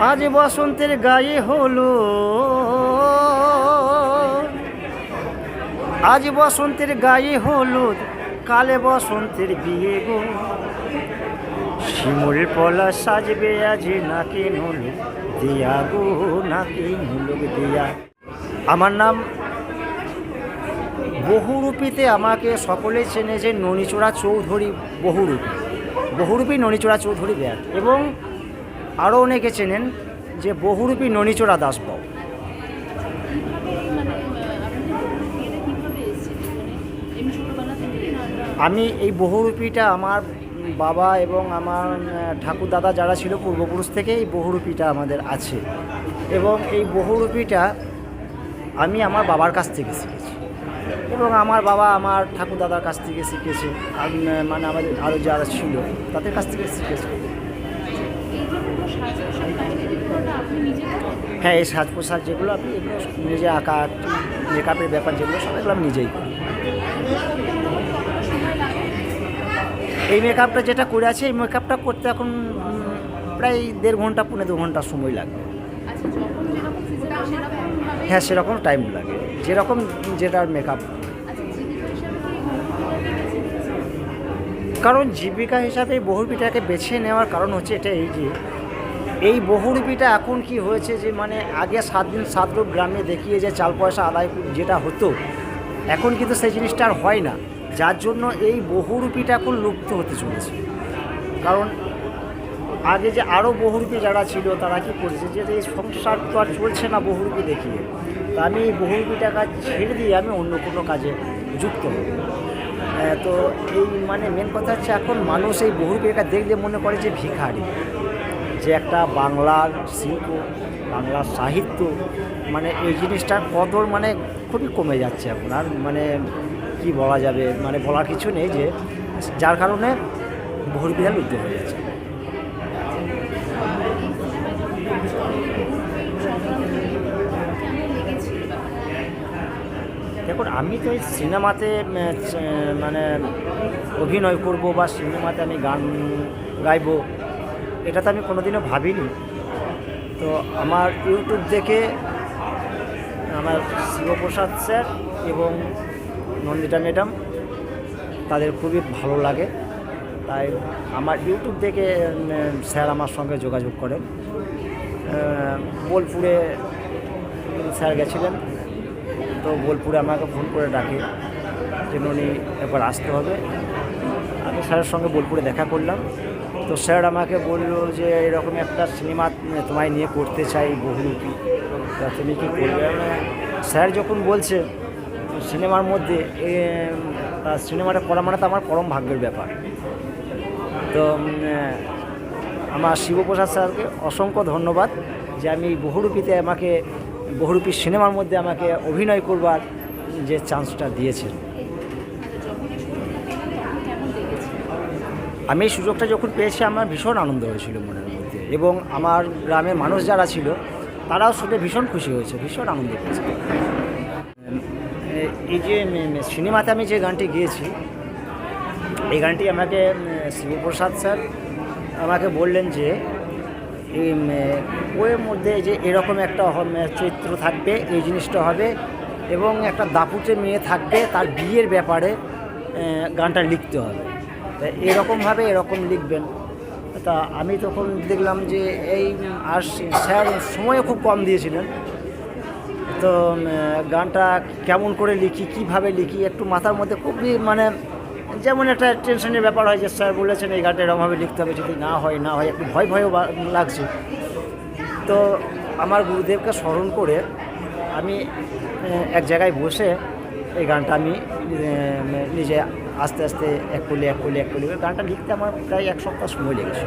আজ বসন্তের গায়ে হলো। আজ বসন্তের গায়ে হলুদ কালে বসন্তের বিয়ে গো। শিমুল পলা সাজবে আজ, নাকি নুলুক দিয়া গো, নাকি নুলুক দিয়া। আমার নাম বহুরূপীতে আমাকে সকলে চেনে যে ননিচোড়া চৌধুরী বহুরূপী। বহুরূপী ননিচোড়া চৌধুরী ব্যাগ এবং আরও অনেকে চেনেন যে বহুরূপী ননিচোড়া দাসবাবু। আমি এই বহুরূপীটা আমার বাবা এবং আমার ঠাকুর দাদা যারা ছিল পূর্বপুরুষ থেকে এই বহুরূপীটা আমাদের আছে। এবং এই বহুরূপীটা আমি আমার বাবার কাছ থেকে শিখেছি। এবং আমার বাবা আমার ঠাকুর দাদার কাছ থেকে শিখেছে। মানে আমাদের আরও যারা ছিল তাদের কাছ থেকে শিখেছে এই যে পুরো সাজ পোশাক কাহিনী যেগুলো আপনি নিজে করেন হ্যাঁ এই সাজ পোশাক যেগুলো আপনি নিজে আঁকা মেকআপের ব্যাপার যেগুলো সব এগুলো আমি নিজেই করি। এই মেকআপটা যেটা করে আছে, এই মেকআপটা করতে এখন প্রায় দেড় ঘণ্টা পনেরো দু ঘণ্টা সময় লাগে যখন যেরকম সিজন সেরকমভাবে হ্যাঁ সেরকম টাইম লাগে। যেরকম যেটার মেকআপ? কারণ জীবিকা হিসাবে এই বহুরূপীটাকে বেছে নেওয়ার কারণ হচ্ছে এটা এই যে এই বহুরূপীটা এখন কি হয়েছে যে মানে আগে সাত দিন সাত রূপ গ্রামে দেখিয়ে যে চাল পয়সা আদায় যেটা হতো, এখন কিন্তু সেই জিনিসটা আর হয় না। যার জন্য এই বহুরূপীটা এখন লুপ্ত হতে চলেছে। কারণ আগে যে আরও বহুরূপী যারা ছিল, তারা কি করেছে যে এই সংসার তো আর চলছে না বহুরূপী দেখিয়ে, তা আমি এই বহুরূপীটা কাজ ছেড়ে দিয়ে আমি অন্য কোনো কাজে যুক্ত হব। তো এই মানে মেন কথা হচ্ছে এখন মানুষ এই বহুরূপীটা দেখলে মনে করে যে ভিখারি। যে একটা বাংলার শিল্প, বাংলার সাহিত্য মানে এই জিনিসটার কদর মানে খুবই কমে যাচ্ছে এখন আর মানে কি বলা যাবে মানে বলার কিছু নেই যে যার কারণে বহুরূপীরা লুপ্ত হয়ে যাচ্ছে? দেখুন, আমি তো সিনেমাতে মানে অভিনয় করব বা সিনেমাতে আমি গান গাইবো এটা তো আমি কোনোদিনও ভাবিনি। তো আমার ইউটিউব দেখে আমার শিবপ্রসাদ স্যার এবং নন্দিতা ম্যাডাম, তাদের খুবই ভালো লাগে। তাই আমার ইউটিউব দেখে স্যার আমার সঙ্গে যোগাযোগ করেন। বোলপুরে স্যার গেছিলেন, তো বোলপুরে আমাকে ফোন করে ডাকে যে উনি একবার আসতে হবে। আমি স্যারের সঙ্গে বোলপুরে দেখা করলাম। তো স্যার আমাকে বলল যে এরকম একটা সিনেমা তোমায় নিয়ে করতে চাই বহুরূপী। তা তুমি কি করবে? স্যার যখন বলছে সিনেমার মধ্যে সিনেমাটা করা মানে তো আমার পরম ভাগ্যের ব্যাপার। তো আমার শিবপ্রসাদ স্যারকে অসংখ্য ধন্যবাদ যে আমি বহুরূপীতে আমাকে, বহুরূপী সিনেমার মধ্যে আমাকে অভিনয় করবার যে চান্সটা দিয়েছেন আচ্ছা যখন এই সুযোগটা পেলেন তখন কেমন লেগেছিল আমি এই সুযোগটা যখন পেয়েছি, আমার ভীষণ আনন্দ হয়েছিল মনের মধ্যে এবং আমার গ্রামের মানুষ যারা ছিল, তারাও শুনে ভীষণ খুশি হয়েছে, ভীষণ আনন্দ পেয়েছে। এই যে সিনেমাতে আমি যে গানটি গিয়েছি, এই গানটি আমাকে শিবপ্রসাদ স্যার আমাকে বললেন যে এই বইয়ের মধ্যে যে এরকম একটা চরিত্র থাকবে, এই জিনিসটা হবে এবং একটা দাপুটে মেয়ে থাকবে, তার বিয়ের ব্যাপারে গানটা লিখতে হবে। তা এরকমভাবে এরকম লিখবেন। তা আমি তখন দেখলাম যে এই আর স্যার সময়ও খুব কম দিয়েছিলেন। তো গানটা কেমন করে লিখি, কীভাবে লিখি, একটু মাথার মধ্যে খুবই মানে যেমন একটা টেনশনের ব্যাপার হয় যে স্যার বলেছেন এই গানটা এরকমভাবে লিখতে হবে, যদি না হয় না হয়, একটু ভয় ভয়ও লাগছে। তো আমার গুরুদেবকে স্মরণ করে আমি এক জায়গায় বসে এই গানটা আমি নিজে আস্তে আস্তে এক কলি এক কলি এক কলি গানটা লিখতে আমার প্রায় এক সপ্তাহ সময় লেগেছে।